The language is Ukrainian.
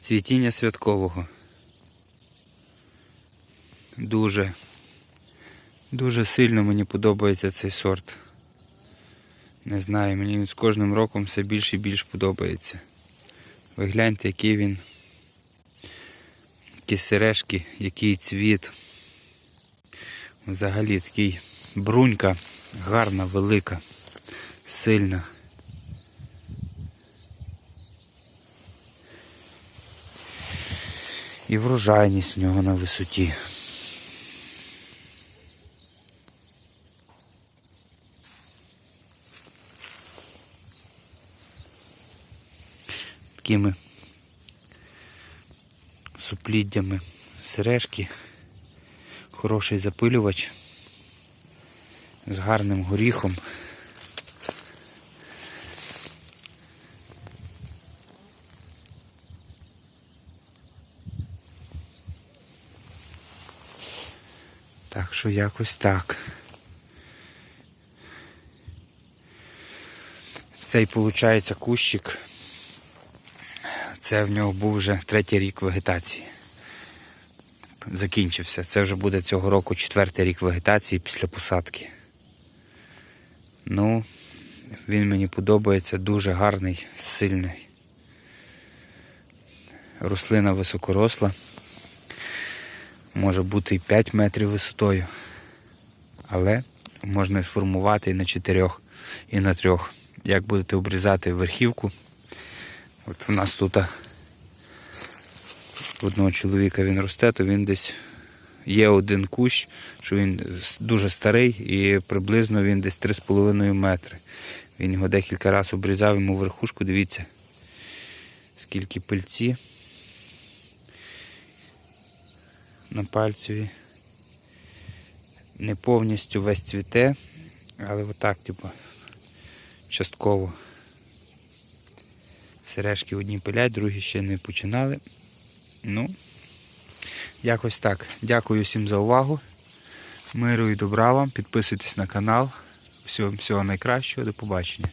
Цвітіння святкового. Дуже, дуже сильно мені подобається цей сорт. Не знаю, мені він з кожним роком все більше і більше подобається. Ви гляньте, який він. Які сережки, який цвіт. Взагалі такий брунька гарна, велика, сильна. І врожайність в нього на висоті. Такими супліддями сережки, хороший запилювач з гарним горіхом. Так що якось так. Цей, виходить, кущик. Це в нього був вже третій рік вегетації. Закінчився. Це вже буде цього року четвертий рік вегетації після посадки. Ну, він мені подобається, дуже гарний, сильний. Рослина високоросла. Може бути і 5 метрів висотою. Але можна сформувати і на 4, і на 3. Як будете обрізати верхівку. От у нас тут одного чоловіка він росте, то він десь є один кущ, що він дуже старий і приблизно він десь 3,5 метри. Він його декілька разів обрізав йому верхушку, дивіться, скільки пильці на пальцеві. Не повністю весь цвіте, але отак, типу, частково. Сережки одні пилять, другі ще не починали. Ну, якось так. Дякую всім за увагу. Миру і добра вам. Підписуйтесь на канал. Всього, всього найкращого. До побачення.